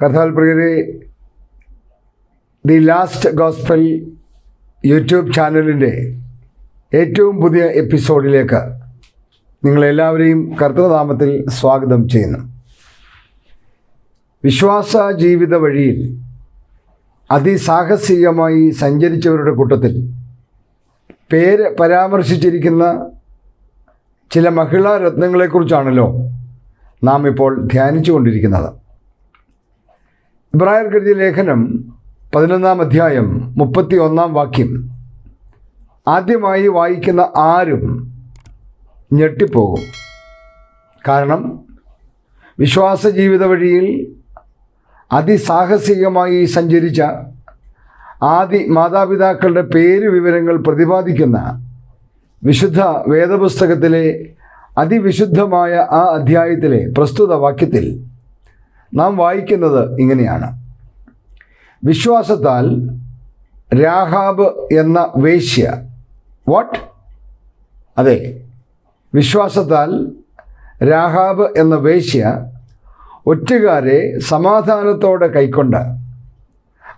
കഥാൽ പ്രിയരെ the last gospel YouTube ചാനലിന്റെ ഏറ്റവും പുതിയ എപ്പിസോഡിലേക്ക് നിങ്ങളെല്ലാവരെയും കർത്തൃനാമത്തിൽ സ്വാഗതം ചെയ്യുന്നു. വിശ്വാസ ജീവിത വഴിയിൽ അതിസാഹസികമായി സഞ്ചരിച്ചവരുടെ കൂട്ടത്തിൽ പേര് പരാമർശിച്ചിരിക്കുന്ന ചില മഹിളാ രത്നങ്ങളെക്കുറിച്ചാണല്ലോ നാം ഇപ്പോൾ ധ്യാനിച്ചു കൊണ്ടിരിക്കുന്നത് ഇബ്രായർ കരുതിയ ലേഖനം പതിനൊന്നാം അധ്യായം മുപ്പത്തി ഒന്നാം വാക്യം. ആദ്യമായി വായിക്കുന്ന ആരും ഞെട്ടിപ്പോകും. കാരണം വിശ്വാസ ജീവിത വഴിയിൽ അതിസാഹസികമായി സഞ്ചരിച്ച ആദി മാതാപിതാക്കളുടെ പേര് വിവരങ്ങൾ പ്രതിപാദിക്കുന്ന വിശുദ്ധ വേദപുസ്തകത്തിലെ അതിവിശുദ്ധമായ ആ അധ്യായത്തിലെ പ്രസ്തുത വാക്യത്തിൽ നാം വായിക്കുന്നത് ഇങ്ങനെയാണ്. വിശ്വാസത്താൽ രാഹാബ് എന്ന വേശ്യ വാട്ട് അതെ വിശ്വാസത്താൽ രാഹാബ് എന്ന വേശ്യ ഒറ്റുകാരെ സമാധാനത്തോടെ കൈക്കൊണ്ട്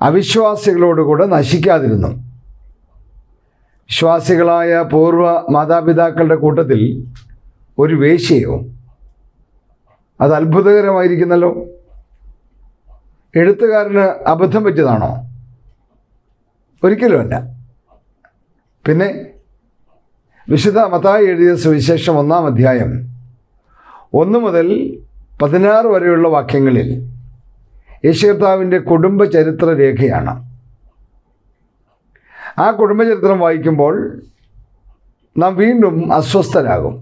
അവിശ്വാസികളോടുകൂടെ നശിക്കാതിരുന്നു. വിശ്വാസികളായ പൂർവ മാതാപിതാക്കളുടെ കൂട്ടത്തിൽ ഒരു വേശ്യയോ അത് അത്ഭുതകരമായിരിക്കുന്നല്ലോ. എഴുത്തുകാരന് അബദ്ധം പറ്റിയതാണോ? ഒരിക്കലുമല്ല പിന്നെ വിശുദ്ധ മത്തായി എഴുതിയ സുവിശേഷം ഒന്നാം അധ്യായം ഒന്ന് മുതൽ പതിനാറ് വരെയുള്ള വാക്യങ്ങളിൽ യേശുകർത്താവിന്റെ കുടുംബ ചരിത്ര രേഖയാണ് ആ കുടുംബചരിത്രം വായിക്കുമ്പോൾ നാം വീണ്ടും അസ്വസ്ഥരാകും.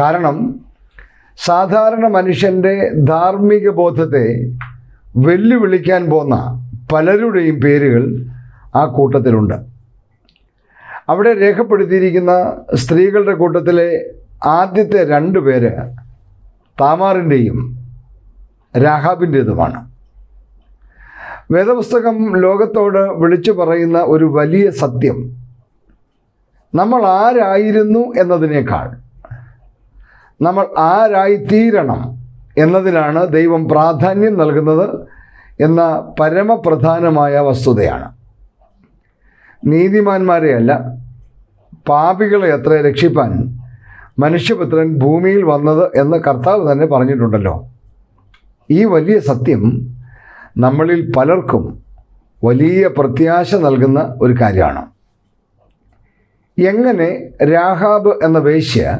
കാരണം സാധാരണ മനുഷ്യന്റെ ധാർമ്മിക ബോധത്തെ വെല്ലുവിളിക്കാൻ പോന്ന പലരുടെയും പേരുകൾ ആ കൂട്ടത്തിലുണ്ട്. അവിടെ രേഖപ്പെടുത്തിയിരിക്കുന്ന സ്ത്രീകളുടെ കൂട്ടത്തിലെ ആദ്യത്തെ രണ്ട് പേര് താമാറിന്റെയും രാഹാബിന്റേതുമാണ്. വേദപുസ്തകം ലോകത്തോട് വിളിച്ചു പറയുന്ന ഒരു വലിയ സത്യം നമ്മൾ ആരായിരുന്നു എന്നതിനേക്കാൾ നമ്മൾ ആരായിത്തീരണം എന്നതിനാണ് ദൈവം പ്രാധാന്യം നൽകുന്നത് എന്ന പരമപ്രധാനമായ വസ്തുതയാണ്. നീതിമാന്മാരെയല്ല പാപികളെ എത്ര രക്ഷിപ്പാൻ മനുഷ്യപുത്രൻ ഭൂമിയിൽ വന്നത് എന്ന് കർത്താവ് തന്നെ പറഞ്ഞിട്ടുണ്ടല്ലോ. ഈ വലിയ സത്യം നമ്മളിൽ പലർക്കും വലിയ പ്രത്യാശ നൽകുന്ന ഒരു കാര്യമാണ്. എങ്ങനെ രാഹാബ് എന്ന വേശ്യ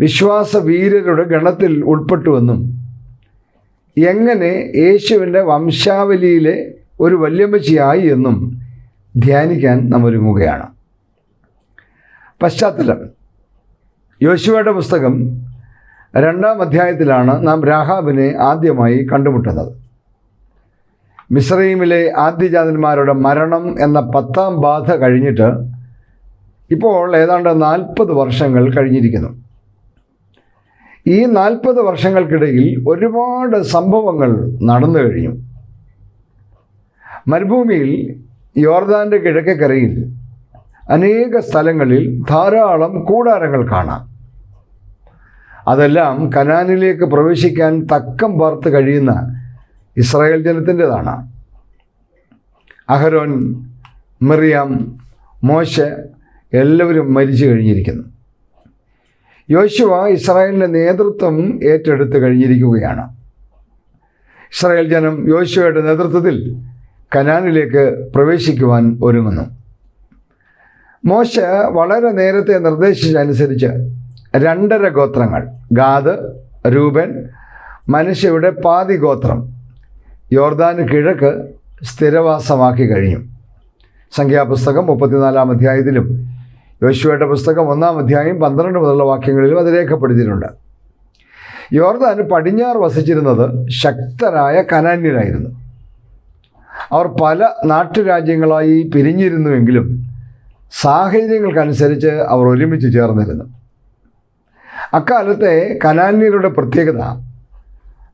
വിശ്വാസ വീരരുടെ ഗണത്തിൽ ഉൾപ്പെട്ടുവെന്നും എങ്ങനെ യേശുവിന്റെ വംശാവലിയിലെ ഒരു വല്യമ്മച്ചിയായി എന്നും ധ്യാനിക്കാൻ നാം ഒരുങ്ങുകയാണ്. പശ്ചാത്തലം. യോശുവയുടെ പുസ്തകം രണ്ടാം അധ്യായത്തിലാണ് നാം രാഹാബിനെ ആദ്യമായി കണ്ടുമുട്ടുന്നത്. മിസ്രൈമിലെ ആദ്യജാതന്മാരുടെ മരണം എന്ന പത്താം ബാധ കഴിഞ്ഞിട്ട് ഇപ്പോൾ ഏതാണ്ട് നാൽപ്പത് വർഷങ്ങൾ കഴിഞ്ഞിരിക്കുന്നു. ഈ നാൽപ്പത് വർഷങ്ങൾക്കിടയിൽ ഒരുപാട് സംഭവങ്ങൾ നടന്നു കഴിഞ്ഞു. മരുഭൂമിയിൽ യോർദാന്റെ കിഴക്കേക്കരയിൽ അനേക സ്ഥലങ്ങളിൽ ധാരാളം കൂടാരങ്ങൾ കാണാം. അതെല്ലാം കനാനിലേക്ക് പ്രവേശിക്കാൻ തക്കം പാർത്ത് കഴിയുന്ന ഇസ്രായേൽ ജനത്തിന്റെതാണ്. അഹരോൻ മിറിയാം മോശ എല്ലാവരും മരിച്ചു കഴിഞ്ഞിരിക്കുന്നു. യോശുവ ഇസ്രായേലിന്റെ നേതൃത്വം ഏറ്റെടുത്ത് കഴിഞ്ഞിരിക്കുകയാണ്. ഇസ്രായേൽ ജനം യോശുവയുടെ നേതൃത്വത്തിൽ കനാനിലേക്ക് പ്രവേശിക്കുവാൻ ഒരുങ്ങുന്നു. മോശ വളരെ നേരത്തെ നിർദ്ദേശിച്ചനുസരിച്ച് രണ്ടര ഗോത്രങ്ങൾ ഗാദ് രൂപൻ മനുഷ്യയുടെ പാതി ഗോത്രം യോർദാന് കിഴക്ക് സ്ഥിരവാസമാക്കി കഴിഞ്ഞു. സംഖ്യാപുസ്തകം മുപ്പത്തിനാലാം അധ്യായത്തിലും യോശുവയുടെ പുസ്തകം ഒന്നാം അധ്യായം പന്ത്രണ്ട് മുതലുള്ള വാക്യങ്ങളിലും അത് രേഖപ്പെടുത്തിയിട്ടുണ്ട്. യോർദാന് പടിഞ്ഞാറ് വസിച്ചിരുന്നത് ശക്തരായ കനാന്യരായിരുന്നു. അവർ പല നാട്ടുരാജ്യങ്ങളായി പിരിഞ്ഞിരുന്നുവെങ്കിലും സാഹചര്യങ്ങൾക്കനുസരിച്ച് അവർ ഒരുമിച്ച് ചേർന്നിരുന്നു. അക്കാലത്തെ കനാന്യരുടെ പ്രത്യേകത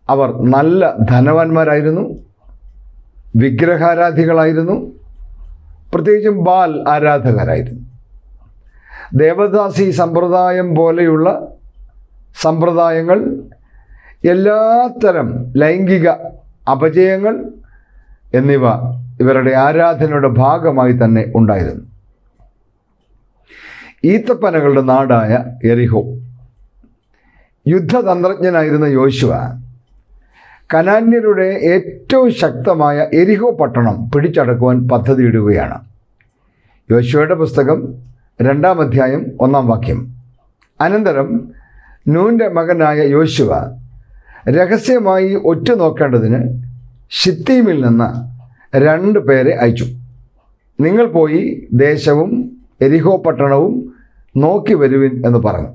അവർ നല്ല ധനവാന്മാരായിരുന്നു വിഗ്രഹാരാധികളായിരുന്നു പ്രത്യേകിച്ചും ബാൽ ആരാധകരായിരുന്നു. ദേവദാസി സമ്പ്രദായം പോലെയുള്ള സമ്പ്രദായങ്ങൾ എല്ലാത്തരം ലൈംഗിക അപജയങ്ങൾ എന്നിവ ഇവരുടെ ആരാധനയുടെ ഭാഗമായി തന്നെ ഉണ്ടായിരുന്നു. ഈത്തപ്പനകളുടെ നാടായ എറിഹോ യുദ്ധതന്ത്രജ്ഞനായിരുന്ന യോശുവ കനാന്യരുടെ ഏറ്റവും ശക്തമായ എരിഹോ പട്ടണം പിടിച്ചടക്കുവാൻ പദ്ധതിയിടുകയാണ്. യോശുവയുടെ പുസ്തകം രണ്ടാം അധ്യായം ഒന്നാം വാക്യം. അനന്തരം നൂന്റെ മകനായ യോശുവ രഹസ്യമായി ഒറ്റ നോക്കേണ്ടതിന് ഷിത്തീമിൽ നിന്ന് രണ്ട് പേരെ അയച്ചു. നിങ്ങൾ പോയി ദേശവും എരിഹോ പട്ടണവും നോക്കി വരുവിൻ എന്ന് പറഞ്ഞു.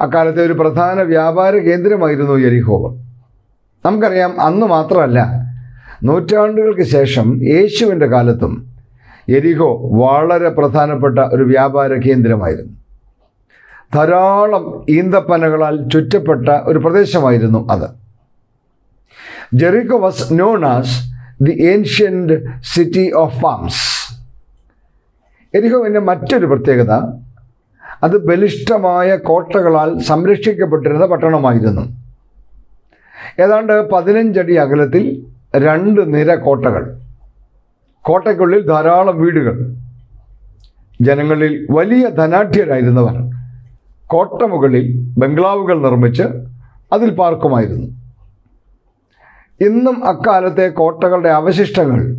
അക്കാലത്തെ ഒരു പ്രധാന വ്യാപാര കേന്ദ്രമായിരുന്നു എരിഹോ. നമുക്കറിയാം അന്ന് മാത്രമല്ല നൂറ്റാണ്ടുകൾക്ക് ശേഷം യേശുവിന്റെ കാലത്തും എരിഹോ വളരെ പ്രധാനപ്പെട്ട ഒരു വ്യാപാര കേന്ദ്രമായിരുന്നു. ധാരാളം ഈന്തപ്പനകളാൽ ചുറ്റപ്പെട്ട ഒരു പ്രദേശമായിരുന്നു അത്. Jericho was known as the ancient city of palms എരിഹോവിന്റെ മറ്റൊരു പ്രത്യേകത അത് ബലിഷ്ഠമായ കോട്ടകളാൽ സംരക്ഷിക്കപ്പെട്ടിരുന്ന പട്ടണമായിരുന്നു. ഏതാണ്ട് പതിനഞ്ചടി അകലത്തിൽ രണ്ട് നിര കോട്ടകൾ. കോട്ടയ്ക്കുള്ളിൽ ധാരാളം വീടുകൾ. ജനങ്ങളിൽ വലിയ ധനാഢ്യരായിരുന്നവർ. കോട്ടമുകളിൽ ബംഗ്ലാവുകൾ നിർമ്മിച്ച് അതിൽ പാർക്കുമായിരുന്നു. ഇന്നും അക്കാലത്തെ കോട്ടകളുടെ അവശിഷ്ടങ്ങൾ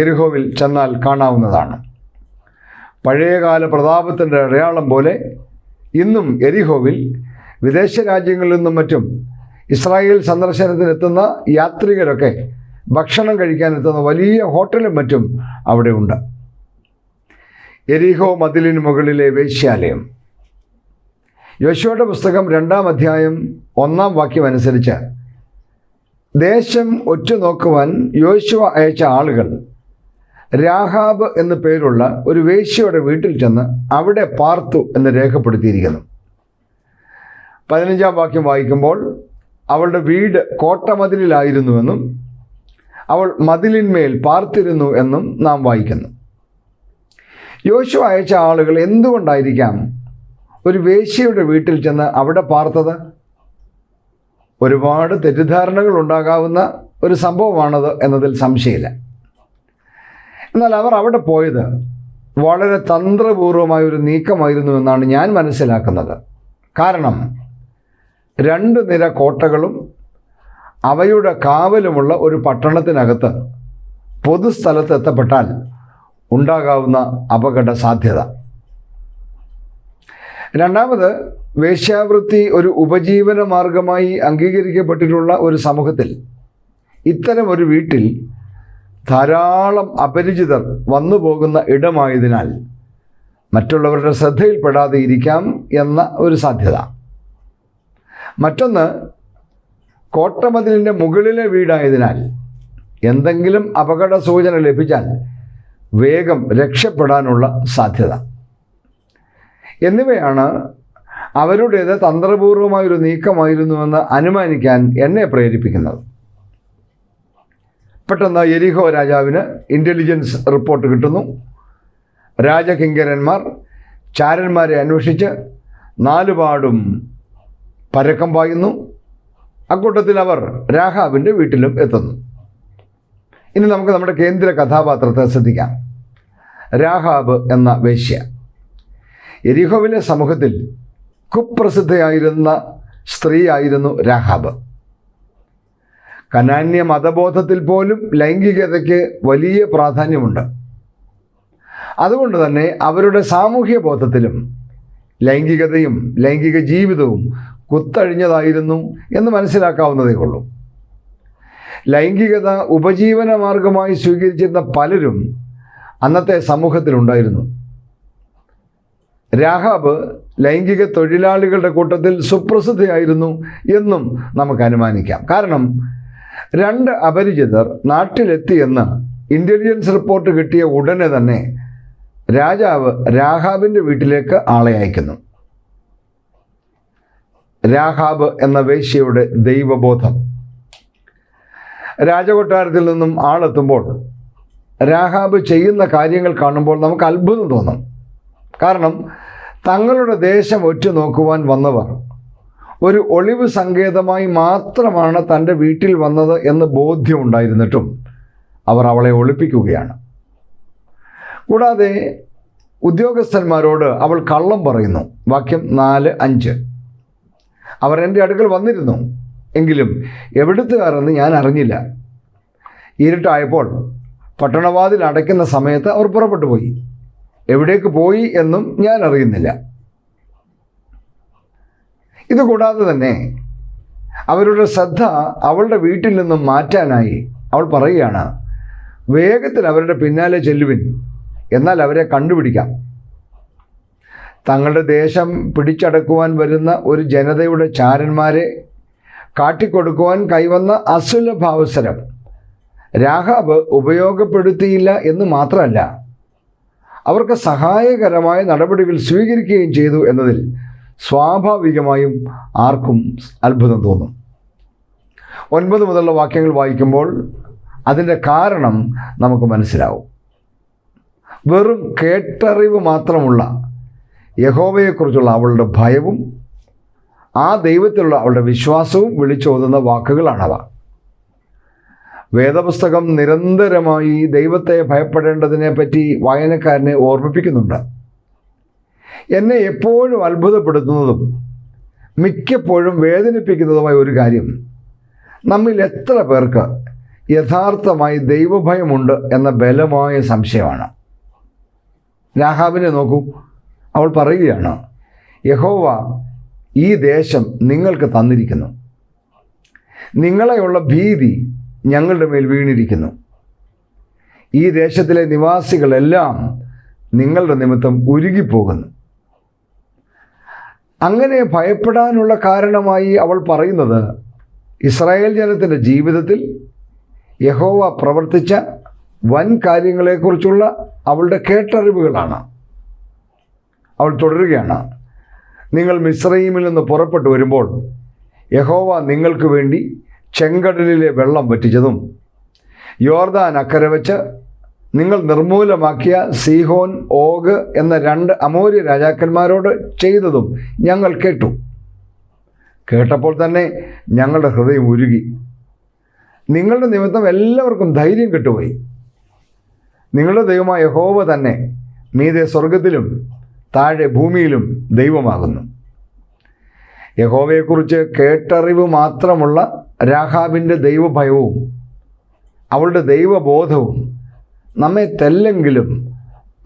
എരിഹോവിൽ ചെന്നാൽ കാണാവുന്നതാണ്. പഴയകാല പ്രതാപത്തിന്റെ അടയാളം പോലെ ഇന്നും എരിഹോവിൽ വിദേശ രാജ്യങ്ങളിൽ നിന്നും മറ്റും ഇസ്രായേൽ സന്ദർശനത്തിനെത്തുന്ന യാത്രികരൊക്കെ ഭക്ഷണം കഴിക്കാനെത്തുന്ന വലിയ ഹോട്ടലും മറ്റും അവിടെ ഉണ്ട്. എരിഹോ മതിലിന് മുകളിലെ വേശ്യാലയം. യോശുവയുടെ പുസ്തകം രണ്ടാം അധ്യായം ഒന്നാം വാക്യം അനുസരിച്ച് ദേശം ഒറ്റുനോക്കുവാൻ യോശുവ അയച്ച ആളുകൾ രാഹാബ് എന്ന് പേരുള്ള ഒരു വേശ്യയുടെ വീട്ടിൽ ചെന്ന് അവിടെ പാർത്തു എന്ന് രേഖപ്പെടുത്തിയിരിക്കുന്നു. പതിനഞ്ചാം വാക്യം വായിക്കുമ്പോൾ അവളുടെ വീട് കോട്ടമതിലിലായിരുന്നുവെന്നും അവൾ മതിലിന്മേൽ പാർത്തിരുന്നു എന്നും നാം വായിക്കുന്നു. യോശു അയച്ച ആളുകൾ എന്തുകൊണ്ടായിരിക്കാം ഒരു വേശ്യയുടെ വീട്ടിൽ ചെന്ന് അവിടെ പാർത്തത്? ഒരുപാട് തെറ്റിദ്ധാരണകൾ ഉണ്ടാകാവുന്ന ഒരു സംഭവമാണത് എന്നതിൽ സംശയമില്ല. എന്നാൽ അവർ അവിടെ പോയത് വളരെ തന്ത്രപൂർവമായ ഒരു നീക്കമായിരുന്നു എന്നാണ് ഞാൻ മനസ്സിലാക്കുന്നത്. കാരണം രണ്ട് നിര കോട്ടകളും അവയുടെ കാവലുമുള്ള ഒരു പട്ടണത്തിനകത്ത് പൊതുസ്ഥലത്ത് എത്തപ്പെട്ടാൽ ഉണ്ടാകാവുന്ന അപകട സാധ്യത. രണ്ടാമത് വേശ്യാവൃത്തി ഒരു ഉപജീവന മാർഗമായി അംഗീകരിക്കപ്പെട്ടിട്ടുള്ള ഒരു സമൂഹത്തിൽ ഇത്തരം ഒരു വീട്ടിൽ ധാരാളം അപരിചിതർ വന്നു പോകുന്ന ഇടമായതിനാൽ മറ്റുള്ളവരുടെ ശ്രദ്ധയിൽപ്പെടാതെ ഇരിക്കാം എന്ന ഒരു സാധ്യത. മറ്റൊന്ന് കോട്ടമതിലിന്റെ മുകളിലെ വീടായതിനാൽ എന്തെങ്കിലും അപകട സൂചന ലഭിച്ചാൽ വേഗം രക്ഷപ്പെടാനുള്ള സാധ്യത. എന്നിവയാണ് അവരുടേത് തന്ത്രപൂർവമായൊരു നീക്കമായിരുന്നുവെന്ന് അനുമാനിക്കാൻ എന്നെ പ്രേരിപ്പിക്കുന്നത്. പെട്ടെന്ന് എരിഹോ രാജാവിന് ഇന്റലിജൻസ് റിപ്പോർട്ട് കിട്ടുന്നു. രാജകിങ്കരന്മാർ ചാരന്മാരെ അന്വേഷിച്ച് നാലുപാടും പരക്കം പായുന്നു. അക്കൂട്ടത്തിൽ അവർ രാഹാബിന്റെ വീട്ടിലും എത്തുന്നു. ഇനി നമുക്ക് നമ്മുടെ കേന്ദ്ര കഥാപാത്രത്തെ ശ്രദ്ധിക്കാം. രാഹാബ് എന്ന വേശ്യ. എരിഹോവിലെ സമൂഹത്തിൽ കുപ്രസിദ്ധയായിരുന്ന സ്ത്രീയായിരുന്നു രാഹാബ്. കനാന്യ മതബോധത്തിൽ പോലും ലൈംഗികതയ്ക്ക് വലിയ പ്രാധാന്യമുണ്ട്. അതുകൊണ്ട് തന്നെ അവരുടെ സാമൂഹ്യ ബോധത്തിലും ലൈംഗികതയും ലൈംഗിക ജീവിതവും കുത്തഴിഞ്ഞതായിരുന്നു എന്ന് മനസ്സിലാക്കാവുന്നതേ ഉള്ളൂ. ലൈംഗികത ഉപജീവന മാർഗമായി സ്വീകരിച്ചിരുന്ന പലരും അന്നത്തെ സമൂഹത്തിലുണ്ടായിരുന്നു. രാഹാബ് ലൈംഗിക തൊഴിലാളികളുടെ കൂട്ടത്തിൽ സുപ്രസിദ്ധയായിരുന്നു എന്നും നമുക്ക് അനുമാനിക്കാം. കാരണം രണ്ട് അപരിചിതർ നാട്ടിലെത്തിയെന്ന് ഇന്റലിജൻസ് റിപ്പോർട്ട് കിട്ടിയ ഉടനെ തന്നെ രാജാവ് രാഹാബിന്റെ വീട്ടിലേക്ക് ആളെ അയക്കുന്നു. രാഹാബ് എന്ന വേശ്യയുടെ ദൈവബോധം. രാജകൊട്ടാരത്തിൽ നിന്നും ആളെത്തുമ്പോൾ രാഹാബ് ചെയ്യുന്ന കാര്യങ്ങൾ കാണുമ്പോൾ നമുക്ക് അത്ഭുതം തോന്നും. കാരണം തങ്ങളുടെ ദേശം ഒറ്റ നോക്കുവാൻ വന്നവർ ഒരു ഒളിവ് സങ്കേതമായി മാത്രമാണ് തന്റെ വീട്ടിൽ വന്നത് എന്ന് ബോധ്യമുണ്ടായിരുന്നിട്ടും അവർ അവളെ ഒളിപ്പിക്കുകയാണ്. കൂടാതെ ഉദ്യോഗസ്ഥന്മാരോട് അവൾ കള്ളം പറയുന്നു. വാക്യം നാല് അഞ്ച്. അവർ എന്റെ അടുക്കൽ വന്നിരുന്നു. എങ്കിലും എവിടുത്തുകാരെന്ന് ഞാൻ അറിഞ്ഞില്ല. ഇരുട്ടായപ്പോൾ പട്ടണവാതിൽ അടയ്ക്കുന്ന സമയത്ത് അവർ പുറപ്പെട്ടു പോയി. എവിടേക്ക് പോയി എന്നും ഞാൻ അറിയുന്നില്ല. ഇതുകൂടാതെ തന്നെ അവരുടെ ശ്രദ്ധ അവളുടെ വീട്ടിൽ നിന്നും മാറ്റാനായി അവൾ പറയുകയാണ് വേഗത്തിൽ അവരുടെ പിന്നാലെ ചെല്ലുവിൻ എന്നാൽ അവരെ കണ്ടുപിടിക്കാം. തങ്ങളുടെ ദേശം പിടിച്ചടക്കുവാൻ വരുന്ന ഒരു ജനതയുടെ ചാരന്മാരെ കാട്ടിക്കൊടുക്കുവാൻ കൈവന്ന അസുലഭാവസരം രാഹാബ് ഉപയോഗപ്പെടുത്തിയില്ല എന്ന് മാത്രമല്ല അവർക്ക് സഹായകരമായ നടപടികൾ സ്വീകരിക്കുകയും ചെയ്തു എന്നതിൽ സ്വാഭാവികമായും ആർക്കും അത്ഭുതം തോന്നും. ഒൻപത് മുതലുള്ള വാക്യങ്ങൾ വായിക്കുമ്പോൾ അതിന്റെ കാരണം നമുക്ക് മനസ്സിലാവും. വെറും കേട്ടറിവ് മാത്രമുള്ള യഹോവയെക്കുറിച്ചുള്ള അവളുടെ ഭയവും ആ ദൈവത്തിലുള്ള അവളുടെ വിശ്വാസവും വിളിച്ചോതുന്ന വാക്കുകളാണവ. വേദപുസ്തകം നിരന്തരമായി ദൈവത്തെ ഭയപ്പെടേണ്ടതിനെ പറ്റി വായനക്കാരനെ ഓർമ്മിപ്പിക്കുന്നുണ്ട്. എന്നെ എപ്പോഴും അത്ഭുതപ്പെടുത്തുന്നതും മിക്കപ്പോഴും വേദനിപ്പിക്കുന്നതുമായ ഒരു കാര്യം നമ്മിൽ എത്ര പേർക്ക് യഥാർത്ഥമായി ദൈവഭയമുണ്ട് എന്ന ബലമായ സംശയമാണ്. രാഹാബിനെ നോക്കൂ. അവൾ പറയുകയാണ് യഹോവ ഈ ദേശം നിങ്ങൾക്ക് തന്നിരിക്കുന്നു. നിങ്ങളെയുള്ള ഭീതി ഞങ്ങളുടെ മേൽ വീണിരിക്കുന്നു. ഈ ദേശത്തിലെ നിവാസികളെല്ലാം നിങ്ങളുടെ നിമിത്തം ഉരുകിപ്പോകുന്നു. അങ്ങനെ ഭയപ്പെടാനുള്ള കാരണമായി അവൾ പറയുന്നത് ഇസ്രായേൽ ജനത്തിന്റെ ജീവിതത്തിൽ യഹോവ പ്രവർത്തിച്ച വൻ കാര്യങ്ങളെക്കുറിച്ചുള്ള അവളുടെ കേട്ടറിവുകളാണ്. അവൾ തുടരുകയാണ്. നിങ്ങൾ മിശ്രയിമിൽ നിന്ന് പുറപ്പെട്ടു വരുമ്പോൾ യഹോവ നിങ്ങൾക്ക് വേണ്ടി ചെങ്കടലിലെ വെള്ളം പറ്റിച്ചതും യോർദാൻ അക്കരെ വെച്ച് നിങ്ങൾ നിർമൂലമാക്കിയ സീഹോൻ ഓഗ് എന്ന രണ്ട് അമൂര്യ രാജാക്കന്മാരോട് ചെയ്തതും ഞങ്ങൾ കേട്ടു. കേട്ടപ്പോൾ തന്നെ ഞങ്ങളുടെ ഹൃദയം ഉരുകി. നിങ്ങളുടെ നിമിത്തം എല്ലാവർക്കും ധൈര്യം കിട്ടുപോയി. നിങ്ങളുടെ ദൈവമായ യഹോവ തന്നെ മീതെ സ്വർഗത്തിലും താഴെ ഭൂമിയിലും ദൈവമാകുന്നു. യഹോവയെക്കുറിച്ച് കേട്ടറിവ് മാത്രമുള്ള രാഹാബിന്റെ ദൈവഭയവും അവളുടെ ദൈവബോധവും നമ്മെ തെല്ലെങ്കിലും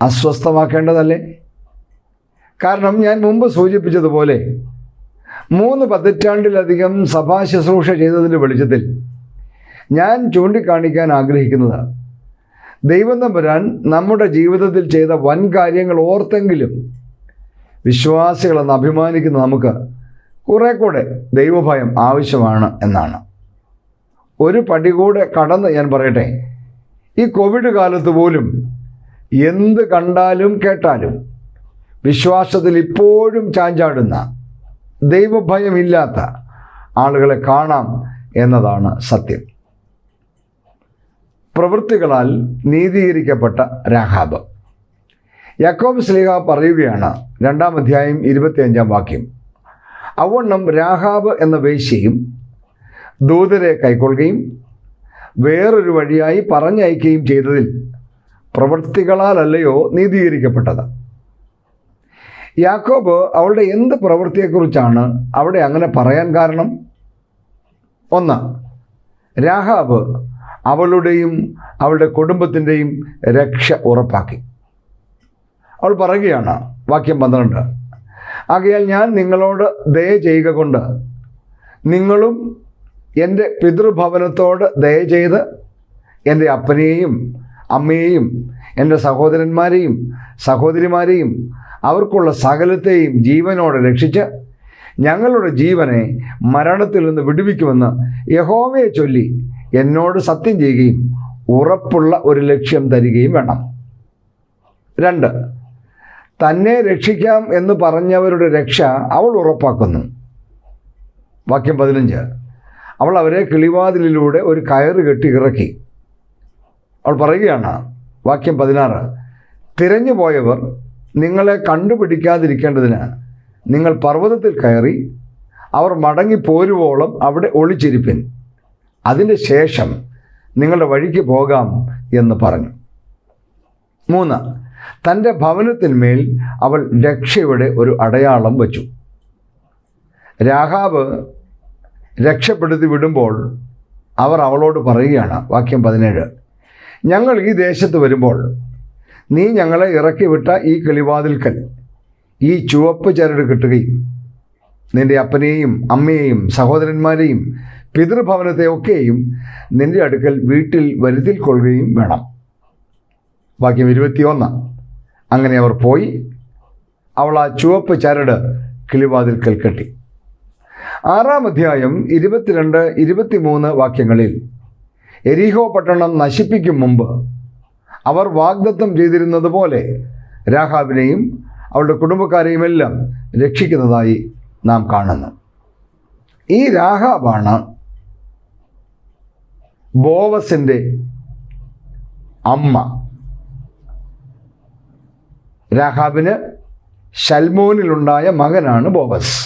അസ്വസ്ഥമാക്കേണ്ടതല്ലേ? കാരണം ഞാൻ മുമ്പ് സൂചിപ്പിച്ചതുപോലെ മൂന്ന് പതിറ്റാണ്ടിലധികം സഭാ ശുശ്രൂഷ ചെയ്തതിന്റെ വെളിച്ചത്തിൽ ഞാൻ ചൂണ്ടിക്കാണിക്കാൻ ആഗ്രഹിക്കുന്നത് ദൈവം തമ്പുരാൻ നമ്മുടെ ജീവിതത്തിൽ ചെയ്ത വൻ കാര്യങ്ങൾ ഓർത്തെങ്കിലും വിശ്വാസികളെന്ന് അഭിമാനിക്കുന്ന നമുക്ക് കുറെ കൂടെ ദൈവഭയം ആവശ്യമാണ് എന്നാണ്. ഒരു പടി കൂടെ കടന്ന് ഞാൻ പറയട്ടെ ഈ കോവിഡ് കാലത്ത് പോലും എന്ത് കണ്ടാലും കേട്ടാലും വിശ്വാസത്തിൽ ഇപ്പോഴും ചാഞ്ചാടുന്ന ദൈവഭയമില്ലാത്ത ആളുകളെ കാണാം എന്നതാണ് സത്യം. പ്രവൃത്തികളാൽ നീതീകരിക്കപ്പെട്ട രാഹാബ് യാക്കോബ് സ്ലീഹ പറയുകയാണ് രണ്ടാം അധ്യായം ഇരുപത്തിയഞ്ചാം വാക്യം. അവണ്ണം രാഹാബ് എന്ന വേശ്യയും ദൂതരെ കൈക്കൊള്ളുകയും വേറൊരു വഴിയായി പറഞ്ഞയക്കുകയും ചെയ്തതിൽ പ്രവൃത്തികളാലല്ലയോ നീതീകരിക്കപ്പെട്ടത്. യാക്കോബ് അവളുടെ എന്ത് പ്രവൃത്തിയെക്കുറിച്ചാണ് അവിടെ അങ്ങനെ പറയാൻ കാരണം? ഒന്ന് രാഹാബ് അവളുടെയും അവളുടെ കുടുംബത്തിന്റെയും രക്ഷ ഉറപ്പാക്കി. അവൾ പറയുകയാണ് വാക്യം പന്ത്രണ്ട്. ആകയാൽ ഞാൻ നിങ്ങളോട് ദയ ചെയ്യുക കൊണ്ട് നിങ്ങളും എന്റെ പിതൃഭവനത്തോട് ദയ ചെയ്ത് എന്റെ അപ്പനെയും അമ്മയെയും എന്റെ സഹോദരന്മാരെയും സഹോദരിമാരെയും അവർക്കുള്ള സകലത്തെയും ജീവനോടെ രക്ഷിച്ച് ഞങ്ങളുടെ ജീവനെ മരണത്തിൽ നിന്ന് വിടുവിക്കുമെന്ന് യഹോവയെ ചൊല്ലി എന്നോട് സത്യം ചെയ്യുകയും ഉറപ്പുള്ള ഒരു ലക്ഷ്യം തരികയും വേണം. രണ്ട് തന്നെ രക്ഷിക്കാം എന്ന് പറഞ്ഞവരുടെ രക്ഷ അവൾ ഉറപ്പാക്കുന്നു. വാക്യം പതിനഞ്ച്. അവൾ അവരെ കിളിവാതിലിലൂടെ ഒരു കയറ് കെട്ടി ഇറക്കി. അവൾ പറയുകയാണ് വാക്യം പതിനാറ് തിരഞ്ഞു പോയവർ നിങ്ങളെ കണ്ടുപിടിക്കാതിരിക്കേണ്ടതിന് നിങ്ങൾ പർവതത്തിൽ കയറി അവർ മടങ്ങി പോരുവോളം അവിടെ ഒളിച്ചിരിപ്പിൻ. അതിന്റെ ശേഷം നിങ്ങളുടെ വഴിക്ക് പോകാം എന്ന് പറഞ്ഞു. മൂന്ന് തന്റെ ഭവനത്തിന്മേൽ അവൾ രക്ഷയുടെ ഒരു അടയാളം വച്ചു. രാഹാബ് രക്ഷപ്പെടുത്തി വിടുമ്പോൾ അവർ അവളോട് പറയുകയാണ് വാക്യം പതിനേഴ്. ഞങ്ങൾ ഈ ദേശത്ത് വരുമ്പോൾ നീ ഞങ്ങളെ ഇറക്കി വിട്ട ഈ കിളിവാതിൽക്കൽ ഈ ചുവപ്പ് ചരട് കിട്ടുകയും നിന്റെ അപ്പനെയും അമ്മയെയും സഹോദരന്മാരെയും പിതൃഭവനത്തെ ഒക്കെയും നിന്റെ അടുക്കൽ വീട്ടിൽ വരുത്തിൽ കൊള്ളുകയും വേണം. വാക്യം ഇരുപത്തിയൊന്ന്. അങ്ങനെ അവർ പോയി. അവൾ ആ ചുവപ്പ് ചരട് കിളിവാതിൽ കെട്ടി. ആറാം അധ്യായം ഇരുപത്തിരണ്ട് ഇരുപത്തിമൂന്ന് വാക്യങ്ങളിൽ എരിഹോ പട്ടണം നശിപ്പിക്കും മുമ്പ് അവർ വാഗ്ദത്തം ചെയ്തിരുന്നത് പോലെ രാഹാബിനെയും അവളുടെ കുടുംബക്കാരെയും എല്ലാം രക്ഷിക്കുന്നതായി നാം കാണുന്നു. ഈ രാഹാബാണ് ബോവസിന്റെ അമ്മ. രാഹാബിന് ഷൽമോനിലുണ്ടായ മകനാണ് ബോവസ്.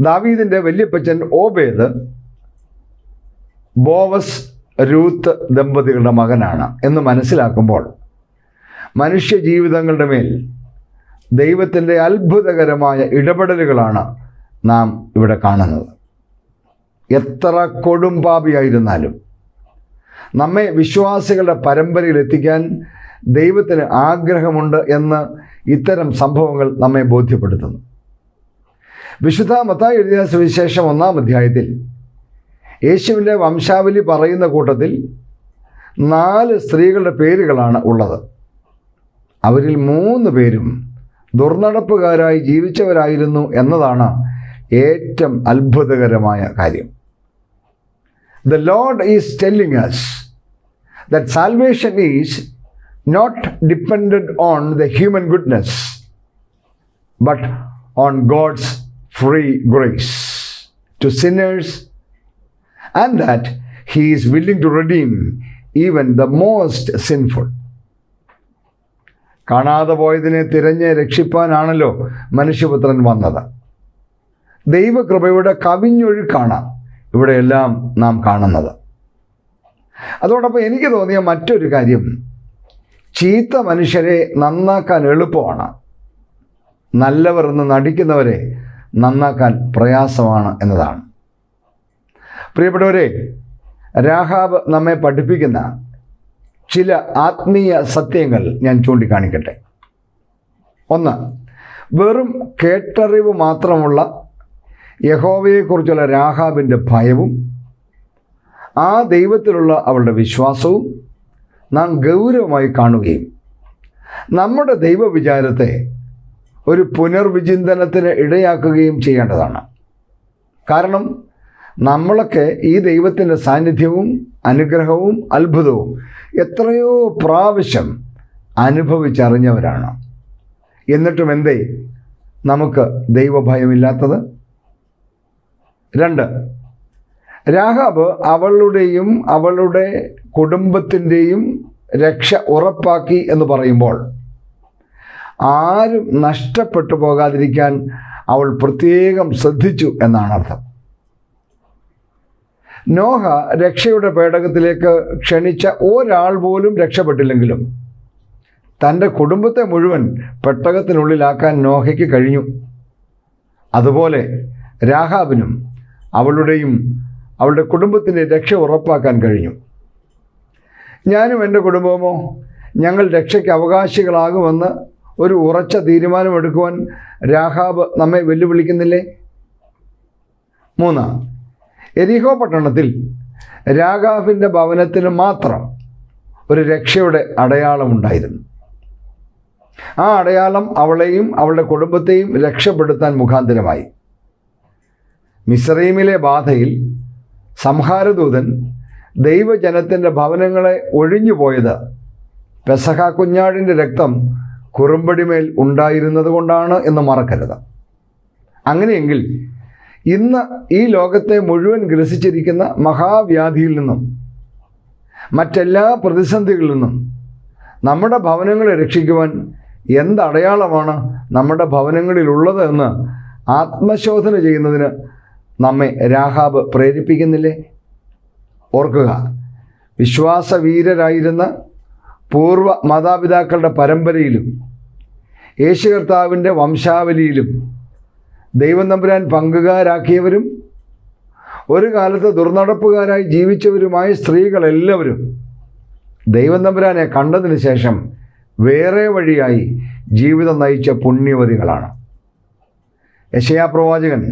ദാവീദിന്റെ വല്യപ്പച്ചൻ ഓബേദ് ബോവസ് രൂത്ത് ദമ്പതികളുടെ മകനാണ് എന്ന് മനസ്സിലാക്കുമ്പോൾ മനുഷ്യ ജീവിതങ്ങളുടെ മേൽ ദൈവത്തിന്റെ അത്ഭുതകരമായ ഇടപെടലുകളാണ് നാം ഇവിടെ കാണുന്നത്. എത്ര കൊടുംപാപിയായിരുന്നാലും നമ്മെ വിശ്വാസികളുടെ പരമ്പരയിൽ എത്തിക്കാൻ ദൈവത്തിന് ആഗ്രഹമുണ്ട് എന്ന് ഇത്തരം സംഭവങ്ങൾ നമ്മെ ബോധ്യപ്പെടുത്തുന്നു. വിശുദ്ധ മത്തായി എഴുതിയ സുവിശേഷം ഒന്നാം അധ്യായത്തിൽ യേശുവിന്റെ വംശാവലി പറയുന്ന കൂട്ടത്തിൽ നാല് സ്ത്രീകളുടെ പേരുകളാണ് ഉള്ളത്. അവരിൽ മൂന്ന് പേരും ദുർനടപ്പുകാരായി ജീവിച്ചവരായിരുന്നു എന്നതാണ് ഏറ്റവും അത്ഭുതകരമായ കാര്യം. The lord is telling us that salvation is not depend on the human goodness but on God's free grace to sinners and that he is willing to redeem even the most sinful. കാണാതെ പോയതിനെ തിരഞ്ഞ് രക്ഷിപ്പാനാണല്ലോ മനുഷ്യപുത്രൻ വന്നത് ദൈവകൃപയുടെ കവിഞ്ഞൊഴുക്കാണ് ഇവിടെയെല്ലാം നാം കാണുന്നത് അതോടൊപ്പം എനിക്ക് തോന്നിയ മറ്റൊരു കാര്യം ചീത്ത മനുഷ്യരെ നന്നാക്കാൻ എളുപ്പമാണ്. നല്ലവർ എന്ന് നടിക്കുന്നവരെ നന്നാക്കാൻ പ്രയാസമാണ് എന്നതാണ്. പ്രിയപ്പെട്ടവരെ രാഹാബ് നമ്മെ പഠിപ്പിക്കുന്ന ചില ആത്മീയ സത്യങ്ങൾ ഞാൻ ചൂണ്ടിക്കാണിക്കട്ടെ. ഒന്ന് വെറും കേട്ടറിവ് മാത്രമുള്ള യഹോവയെക്കുറിച്ചുള്ള രാഹാബിന്റെ ഭയവും ആ ദൈവത്തിലുള്ള അവളുടെ വിശ്വാസവും നാം ഗൗരവമായി കാണുകയും നമ്മുടെ ദൈവവിചാരത്തെ ഒരു പുനർവിചിന്തനത്തിന് ഇടയാക്കുകയും ചെയ്യേണ്ടതാണ്. കാരണം നമ്മളൊക്കെ ഈ ദൈവത്തിന്റെ സാന്നിധ്യവും അനുഗ്രഹവും അത്ഭുതവും എത്രയോ പ്രാവശ്യം അനുഭവിച്ചറിഞ്ഞവരാണ്. എന്നിട്ടും എന്തേ? നമുക്ക് ദൈവഭയമില്ലാത്തത്? രണ്ട് രാഹാബ് അവളുടെയും അവളുടെ കുടുംബത്തിന്റെയും രക്ഷ ഉറപ്പാക്കി എന്ന് പറയുമ്പോൾ ആരും നഷ്ടപ്പെട്ടു പോകാതിരിക്കാൻ അവൾ പ്രത്യേകം ശ്രദ്ധിച്ചു എന്നാണ് അർത്ഥം. നോഹ രക്ഷയുടെ പേടകത്തിലേക്ക് ക്ഷണിച്ച ഒരാൾ പോലും രക്ഷപ്പെട്ടില്ലെങ്കിലും തന്റെ കുടുംബത്തെ മുഴുവൻ പെട്ടകത്തിനുള്ളിലാക്കാൻ നോഹയ്ക്ക് കഴിഞ്ഞു. അതുപോലെ രാഹാബിനും അവളുടെയും അവളുടെ കുടുംബത്തിന്റെ രക്ഷ ഉറപ്പാക്കാൻ കഴിഞ്ഞു. ഞാനും എന്റെ കുടുംബമോ ഞങ്ങൾ രക്ഷയ്ക്ക് അവകാശികളാകുമെന്ന് ഒരു ഉറച്ച തീരുമാനമെടുക്കുവാൻ രാഹാബ് നമ്മെ വെല്ലുവിളിക്കുന്നില്ലേ? മൂന്ന് എരിഹോ പട്ടണത്തിൽ രാഘാബിന്റെ ഭവനത്തിന് മാത്രം ഒരു രക്ഷയുടെ അടയാളമുണ്ടായിരുന്നു. ആ അടയാളം അവളെയും അവളുടെ കുടുംബത്തെയും രക്ഷപ്പെടുത്താൻ മുഖാന്തരമായി. മിസ്രൈമിലെ ബാധയിൽ സംഹാരദൂതൻ ദൈവജനത്തിന്റെ ഭവനങ്ങളെ ഒഴിഞ്ഞുപോയത് പെസഹ കുഞ്ഞാടിന്റെ രക്തം കുറുമ്പടിമേൽ ഉണ്ടായിരുന്നത് കൊണ്ടാണ് എന്ന് മറക്കരുത്. അങ്ങനെയെങ്കിൽ ഇന്ന് ഈ ലോകത്തെ മുഴുവൻ ഗ്രസിച്ചിരിക്കുന്ന മഹാവ്യാധിയിൽ നിന്നും മറ്റെല്ലാ പ്രതിസന്ധികളിൽ നിന്നും നമ്മുടെ ഭവനങ്ങളെ രക്ഷിക്കുവാൻ എന്തടയാളമാണ് നമ്മുടെ ഭവനങ്ങളിലുള്ളത് എന്ന് ആത്മശോധന ചെയ്യുന്നതിന് നമ്മെ രാഹാബ് പ്രേരിപ്പിക്കുന്നില്ലേ? ഓർക്കുക. വിശ്വാസവീരരായിരുന്ന പൂർവ മാതാപിതാക്കളുടെ പരമ്പരയിലും യേശു കർത്താവിന്റെ വംശാവലിയിലും ദൈവം നമ്പുരാൻ പങ്കുകാരാക്കിയവരും ഒരു കാലത്ത് ദുർനടപ്പുകാരായി ജീവിച്ചവരുമായ സ്ത്രീകളെല്ലാവരും ദൈവം നമ്പുരാനെ കണ്ടതിന് ശേഷം വേറെ വഴിയായി ജീവിതം നയിച്ച പുണ്യവതികളാണ്. യശയാ പ്രവാചകൻ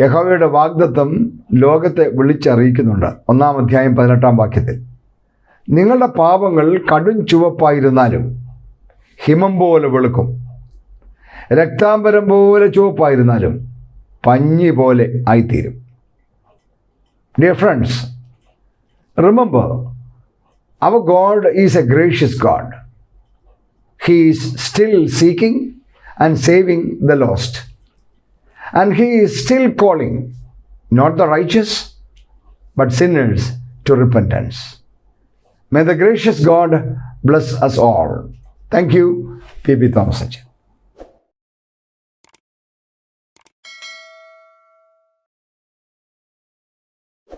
യഹോവയുടെ വാഗ്ദത്വം ലോകത്തെ വിളിച്ചറിയിക്കുന്നുണ്ട്. ഒന്നാം അധ്യായം പതിനെട്ടാം വാക്യത്തിൽ. നിങ്ങളുടെ പാപങ്ങൾ കടും ചുവപ്പായിരുന്നാലും ഹിമം പോലെ വെളുക്കും. രക്താംബരം പോലെ ചുവപ്പായിരുന്നാലും പഞ്ഞി പോലെ ആയിത്തീരും. Dear friends remember our God is a gracious God he is still seeking and saving the lost and he is still calling not the righteous but sinners to repentance. May the gracious God bless us all. Thank you, P.P. Thomas.